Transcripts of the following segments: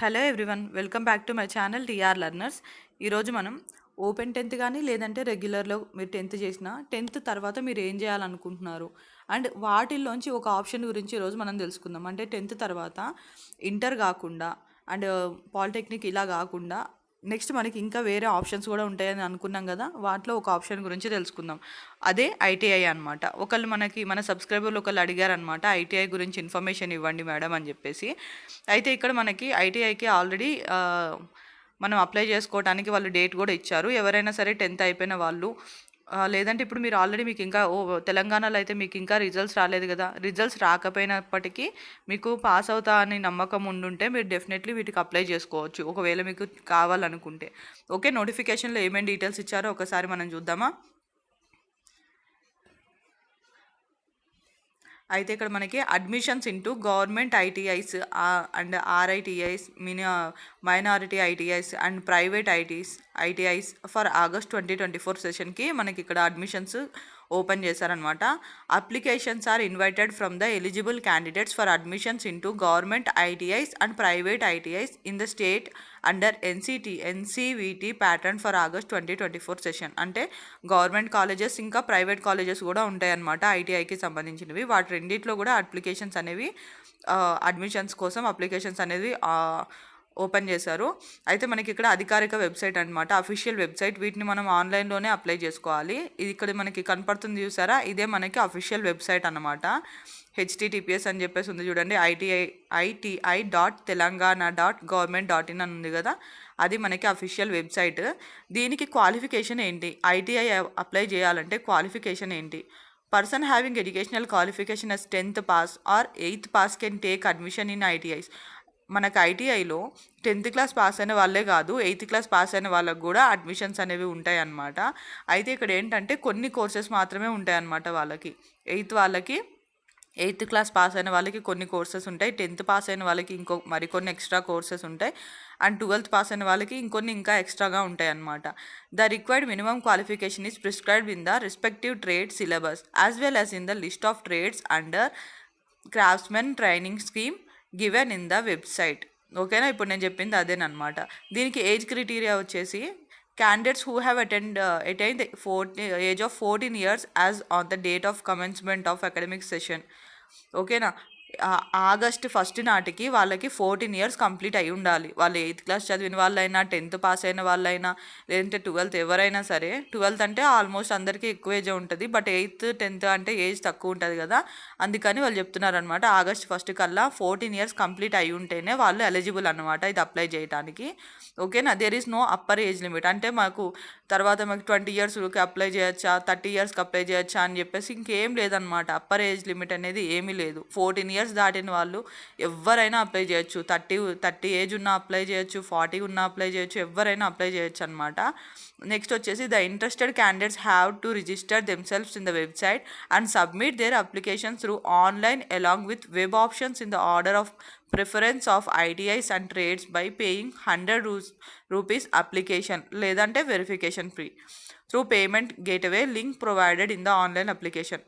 Hello everyone welcome back to my channel TR learners. ఈరోజు మనం open tenth కానీ లేదంటే రెగ్యులర్లో మీరు టెన్త్ చేసిన టెన్త్ తర్వాత మీరు ఏం చేయాలనుకుంటున్నారు? అండ్ వాటిల్లోంచి ఒక ఆప్షన్ గురించి ఈరోజు మనం తెలుసుకుందాం. అంటే టెన్త్ తర్వాత ఇంటర్ కాకుండా అండ్ పాలిటెక్నిక్ ఇలా కాకుండా నెక్స్ట్ మనకి ఇంకా వేరే ఆప్షన్స్ కూడా ఉంటాయని అనుకున్నాం కదా వాటిలో ఒక ఆప్షన్ గురించి తెలుసుకుందాం. అదే ఐటీఐ అనమాట ఒకళ్ళు మనకి మన సబ్స్క్రైబర్లు ఒకళ్ళు అడిగారనమాట ఐటీఐ గురించి ఇన్ఫర్మేషన్ ఇవ్వండి మేడం అని చెప్పేసి. అయితే ఇక్కడ మనకి ఐటీఐకి ఆల్రెడీ మనం అప్లై చేసుకోవడానికి వాళ్ళు డేట్ కూడా ఇచ్చారు. ఎవరైనా సరే టెన్త్ అయిపోయిన వాళ్ళు లేదంటే ఇప్పుడు మీరు ఆల్రెడీ మీకు ఇంకా ఓ తెలంగాణలో అయితే మీకు ఇంకా రిజల్ట్స్ రాలేదు కదా. రిజల్ట్స్ రాకపోయినప్పటికీ మీకు పాస్ అవుతా అని నమ్మకం ఉండుంటే మీరు డెఫినెట్లీ వీటికి అప్లై చేసుకోవచ్చు. ఒకవేళ మీకు కావాలనుకుంటే. ఓకే నోటిఫికేషన్లో ఏమేమి డీటెయిల్స్ ఇచ్చారో ఒకసారి మనం చూద్దామా? అయితే ఇక్కడ మనకి admissions into government ITIs and RITIs mini minority ITIs and private ITs ITIs for August twenty twenty four సెషన్కి మనకి ఇక్కడ అడ్మిషన్స్ ఓపెన్ చేశారనమాట applications are invited from the eligible candidates for admissions into government ITIs and private ITIs in the state under NCT NCVT pattern for August twenty twenty four session అంటే government colleges ఇంకా private colleges కూడా ఉంటాయన్నమాట ఐటీఐకి సంబంధించినవి. వాటి రెండిట్లో కూడా applications అనేవి admissions కోసం అప్లికేషన్స్ అనేది ఓపెన్ చేశారు. అయితే మనకి ఇక్కడ అధికారిక వెబ్సైట్ అనమాట అఫీషియల్ వెబ్సైట్ వీటిని మనం ఆన్లైన్లోనే అప్లై చేసుకోవాలి. ఇది ఇక్కడ మనకి కనపడుతుంది చూసారా? ఇదే మనకి అఫీషియల్ వెబ్సైట్ అనమాట హెచ్టిటిపిఎస్ అని చెప్పేసి ఉంది చూడండి. ITI ITI dot Telangana dot government dot in అని ఉంది కదా. అది మనకి అఫీషియల్ వెబ్సైట్ దీనికి క్వాలిఫికేషన్ ఏంటి? ఐటీఐ అప్లై చేయాలంటే క్వాలిఫికేషన్ ఏంటి? Person having educational qualification as tenth pass or eighth pass can take admission in ITIs మనకు ఐటీఐలో టెన్త్ క్లాస్ పాస్ అయిన వాళ్ళే కాదు ఎయిత్ క్లాస్ పాస్ అయిన వాళ్ళకు కూడా అడ్మిషన్స్ అనేవి ఉంటాయి అన్నమాట అయితే ఇక్కడ ఏంటంటే కొన్ని కోర్సెస్ మాత్రమే ఉంటాయి అన్నమాట వాళ్ళకి. ఎయిత్ వాళ్ళకి ఎయిత్ క్లాస్ పాస్ అయిన వాళ్ళకి కొన్ని కోర్సెస్ ఉంటాయి. టెన్త్ పాస్ అయిన వాళ్ళకి ఇంకో మరికొన్ని ఎక్స్ట్రా కోర్సెస్ ఉంటాయి. అండ్ ట్వెల్త్ పాస్ అయిన వాళ్ళకి ఇంకొన్ని ఇంకా ఎక్స్ట్రాగా ఉంటాయి అన్నమాట the required minimum qualification is prescribed in the respective trade syllabus as well as in the list of trades under craftsmen training scheme given in the website. ఓకేనా? ఇప్పుడు నేను చెప్పింది అదేనమాట దీనికి ఏజ్ క్రైటీరియా వచ్చేసి candidates who have attend, uh, attained the uh, age of 14 years as on the date of commencement of academic session. Okay na? August first నాటికి వాళ్ళకి fourteen years complete అయి ఉండాలి. వాళ్ళు ఎయిత్ క్లాస్ చదివిన వాళ్ళైనా tenth pass అయిన వాళ్ళైనా లేదంటే ట్వెల్త్ ఎవరైనా సరే ట్వెల్త్ అంటే ఆల్మోస్ట్ అందరికీ ఎక్కువ ఏజ్ ఉంటుంది. బట్ ఎయిత్ టెన్త్ అంటే ఏజ్ తక్కువ ఉంటుంది కదా. అందుకని వాళ్ళు చెప్తున్నారు అనమాట ఆగస్ట్ ఫస్ట్ కల్లా ఫోర్టీన్ ఇయర్స్ కంప్లీట్ అయి ఉంటేనే వాళ్ళు ఎలిజిబుల్ అనమాట ఇది అప్లై చేయడానికి ఓకేనా? There is no upper age limit అంటే మాకు తర్వాత మాకు ట్వంటీ ఇయర్స్కి అప్లై చేయొచ్చా? థర్టీ ఇయర్స్కి అప్లై చేయొచ్చా? అని చెప్పేసి ఇంకేం లేదనమాట అప్పర్ ఏజ్ లిమిట్ అనేది ఏమీ లేదు. ఫోర్టీన్ ఇయర్స్ దాటిన వాళ్ళు ఎవరైనా అప్లై చేయొచ్చు. థర్టీ థర్టీ ఏజ్ ఉన్న అప్లై చేయొచ్చు ఫార్టీ ఉన్న అప్లై చేయొచ్చు ఎవరైనా అప్లై చేయొచ్చు అనమాట నెక్స్ట్ వచ్చేసి the interested candidates have to register themselves in the website and submit their application through online along with web options in the order of preference of ITIs and trades by paying hundred రూస్ rupees application లేదంటే verification free through payment gateway link provided in the online application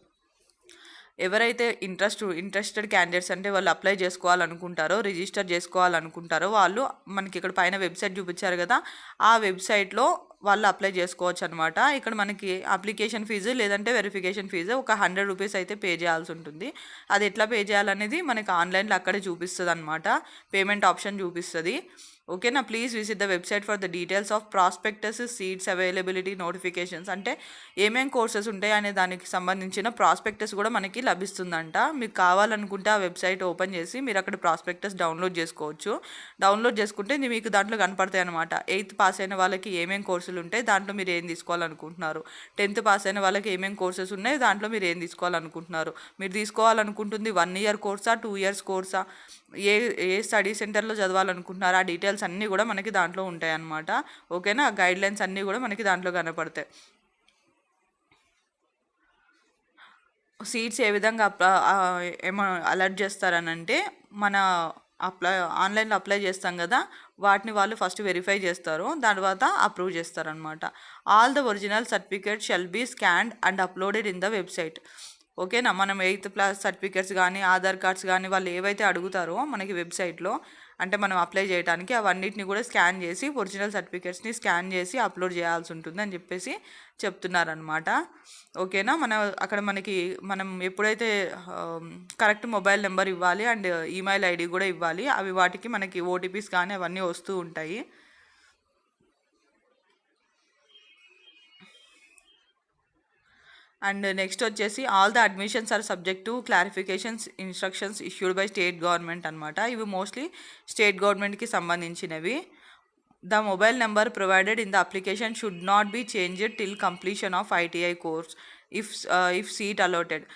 ఎవరైతే interest interested candidates అంటే వాళ్ళు apply చేసుకోవాలనుకుంటారో register చేసుకోవాలనుకుంటారో వాళ్ళు మనకి ఇక్కడ పైన website చూపించారు కదా ఆ వెబ్సైట్లో వాళ్ళు అప్లై చేసుకోవచ్చు అనమాట ఇక్కడ మనకి అప్లికేషన్ ఫీజు లేదంటే వెరిఫికేషన్ ఫీజు ఒక హండ్రెడ్ రూపీస్ అయితే పే చేయాల్సి ఉంటుంది. అది ఎట్లా పే చేయాలనేది మనకి ఆన్లైన్లో అక్కడే చూపిస్తుంది అనమాట పేమెంట్ ఆప్షన్ చూపిస్తుంది ఓకేనా please visit the website for the details of prospectus seats availability notifications అంటే ఏమేం కోర్సెస్ ఉంటాయి అనే దానికి సంబంధించిన ప్రాస్పెక్టస్ కూడా మనకి లభిస్తుందంట. మీకు కావాలనుకుంటే ఆ వెబ్సైట్ ఓపెన్ చేసి మీరు అక్కడ ప్రాస్పెక్టస్ డౌన్లోడ్ చేసుకోవచ్చు. డౌన్లోడ్ చేసుకుంటే మీకు దాంట్లో కనపడతాయి అనమాట ఎయిత్ పాస్ అయిన వాళ్ళకి ఏమేం కోర్సులు ఉంటాయి దాంట్లో మీరు ఏం తీసుకోవాలనుకుంటున్నారు? టెన్త్ పాస్ అయిన వాళ్ళకి ఏమేమి కోర్సెస్ ఉన్నాయి దాంట్లో మీరు ఏం తీసుకోవాలనుకుంటున్నారు? మీరు తీసుకోవాలనుకుంటుంది వన్ ఇయర్ కోర్సా టూ ఇయర్స్ కోర్సా? ఏ ఏ స్టడీ సెంటర్లో చదవాలనుకుంటున్నారు? ఆ డీటెయిల్స్ అన్నీ కూడా మనకి దాంట్లో ఉంటాయి అన్నమాట. ఓకేనా? గైడ్ లైన్స్ అన్నీ కూడా మనకి దాంట్లో కనపడతాయి. సీట్స్ ఏ విధంగా ఏమో అలర్ట్ చేస్తారనంటే మన అప్లై ఆన్లైన్లో అప్లై చేస్తాం కదా వాటిని వాళ్ళు ఫస్ట్ వెరిఫై చేస్తారు తర్వాత అప్రూవ్ చేస్తారనమాట all the original certificate shall be scanned and uploaded in the website. ఓకేనా? మనం ఎయిత్ క్లాస్ సర్టిఫికేట్స్ కానీ ఆధార్ కార్డ్స్ కానీ వాళ్ళు ఏవైతే అడుగుతారో మనకి వెబ్సైట్లో అంటే మనం అప్లై చేయడానికి అవన్నిటిని కూడా స్కాన్ చేసి ఒరిజినల్ సర్టిఫికేట్స్ని స్కాన్ చేసి అప్లోడ్ చేయాల్సి ఉంటుంది అని చెప్పేసి చెప్తున్నారనమాట ఓకేనా మన అక్కడ మనకి మనం ఎప్పుడైతే కరెక్ట్ మొబైల్ నెంబర్ ఇవ్వాలి అండ్ ఈమెయిల్ ఐడి కూడా ఇవ్వాలి అవి వాటికి మనకి ఓటీపీస్ కానీ అవన్నీ వస్తూ ఉంటాయి. అండ్ నెక్స్ట్ వచ్చేసి all the admissions are subject to clarifications instructions issued by state government అనమాట ఇవి మోస్ట్లీ స్టేట్ గవర్నమెంట్కి సంబంధించినవి. The mobile number provided in the application should not be changed till completion of ITI course if if seat allotted.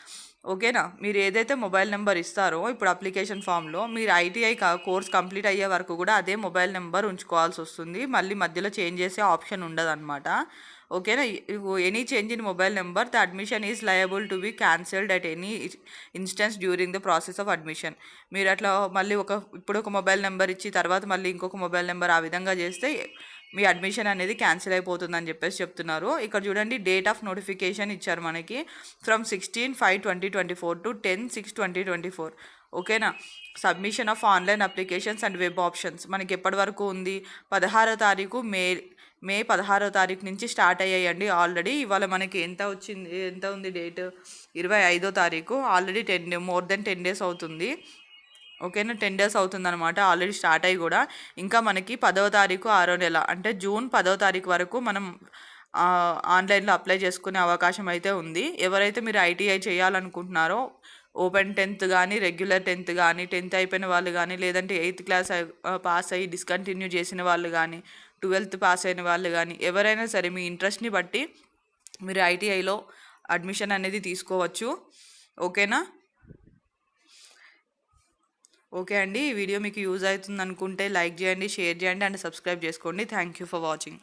ఓకేనా? మీరు ఏదైతే mobile number ఇస్తారో ఇప్పుడు application ఫామ్లో మీరు ఐటీఐ కోర్స్ కంప్లీట్ అయ్యే వరకు కూడా అదే మొబైల్ నెంబర్ ఉంచుకోవాల్సి వస్తుంది. మళ్ళీ మధ్యలో చేంజ్ చేసే ఆప్షన్ ఉండదు అనమాట ఓకేనా? Any change in mobile number the admission is liable to be cancelled at any instance during the process of admission మీరు అట్లా మళ్ళీ ఒక ఇప్పుడు ఒక మొబైల్ నెంబర్ ఇచ్చి తర్వాత మళ్ళీ ఇంకొక మొబైల్ నెంబర్ ఆ విధంగా చేస్తే మీ అడ్మిషన్ అనేది క్యాన్సిల్ అయిపోతుందని చెప్పేసి చెప్తున్నారు. ఇక్కడ చూడండి డేట్ ఆఫ్ నోటిఫికేషన్ ఇచ్చారు మనకి. From sixteen five twenty twenty four to ten six twenty twenty four ఓకేనా? Submission of online applications and web options మనకి ఎప్పటి వరకు ఉంది? పదహారో తారీఖు మే మే పదహారో తారీఖు నుంచి స్టార్ట్ అయ్యాయండి ఆల్రెడీ. ఇవాళ మనకి ఎంత వచ్చింది ఎంత ఉంది డేట్? ఇరవై ఐదో తారీఖు. Already ten more than ten days అవుతుంది. ఓకేనా? టెన్ డేస్ అవుతుందన్నమాట ఆల్రెడీ స్టార్ట్ అయ్యి కూడా. ఇంకా మనకి పదవ తారీఖు ఆరో నెల అంటే జూన్ పదవ తారీఖు వరకు మనం ఆన్లైన్లో అప్లై చేసుకునే అవకాశం అయితే ఉంది. ఎవరైతే మీరు ఐటీఐ చేయాలనుకుంటున్నారో ఓపెన్ టెన్త్ కానీ రెగ్యులర్ టెన్త్ కానీ టెన్త్ అయిపోయిన వాళ్ళు కానీ లేదంటే ఎయిత్ క్లాస్ పాస్ అయ్యి డిస్కంటిన్యూ చేసిన వాళ్ళు కానీ ట్వెల్త్ పాస్ అయిన వాళ్ళు కానీ ఎవరైనా సరే మీ ఇంట్రెస్ట్ని బట్టి మీరు ఐటీఐలో అడ్మిషన్ అనేది తీసుకోవచ్చు. ఓకేనా? ఓకే అండి. ఈ వీడియో మీకు యూజ్ అవుతుంది అనుకుంటే లైక్ చేయండి షేర్ చేయండి అండ్ సబ్స్క్రైబ్ చేసుకోండి. Thank you for watching.